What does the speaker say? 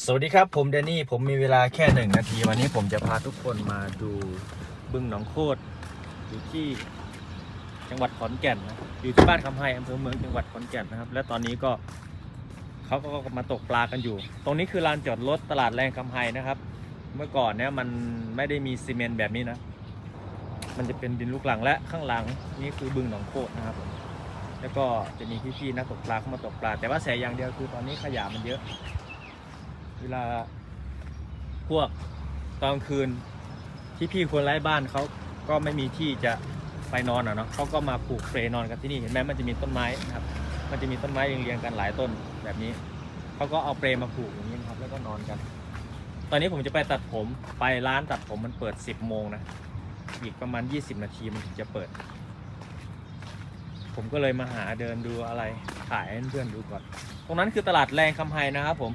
สวัสดีครับ ผมแดนนี่ผมมีเวลาแค่หนึ่งนาที วันนี้ผมจะพาทุกคนมาดูบึงหนองโคตรอยู่ที่จังหวัดขอนแก่นนะอยู่ที่บ้านคำไฮอำเภอเมืองจังหวัดขอนแก่นนะครับ และตอนนี้ก็เขาก็มาตกปลากันอยู่ ตรงนี้คือลานจอดรถตลาดแรงคำไฮนะครับ เมื่อก่อนเนี่ยมันไม่ได้มีซีเมนต์แบบนี้นะ มันจะเป็นดินลูกหลังและข้างหลังนี่คือบึงหนองโคตรนะครับ แล้วก็จะมีพี่ๆนักตกปลาเข้ามาตกปลา แต่ว่าแสอย่างเดียวคือตอนนี้ขยะมันเยอะ เวลาพวกตอนคืนที่พี่คนไร้บ้านเขาก็ไม่มีที่จะไปนอนอะเนาะเขาก็มาปลูกเปรนอนกันที่นี่เห็นไหมมันจะมีต้นไม้นะครับ มันจะมีต้นไม้เรียงๆกันหลายต้นแบบนี้เขาก็เอาเปรมาปลูกอย่างนี้นะครับ แล้วก็นอนกัน ตอนนี้ผมจะไปตัดผมไปร้านตัดผมมันเปิด 10โมงนะอีกประมาณ 20 นาทีมันถึงจะเปิด ผมก็เลยมาหาเดินดูอะไรถ่ายให้เพื่อนดูก่อน ตรงนั้นคือตลาดแรงคำไฮนะครับผม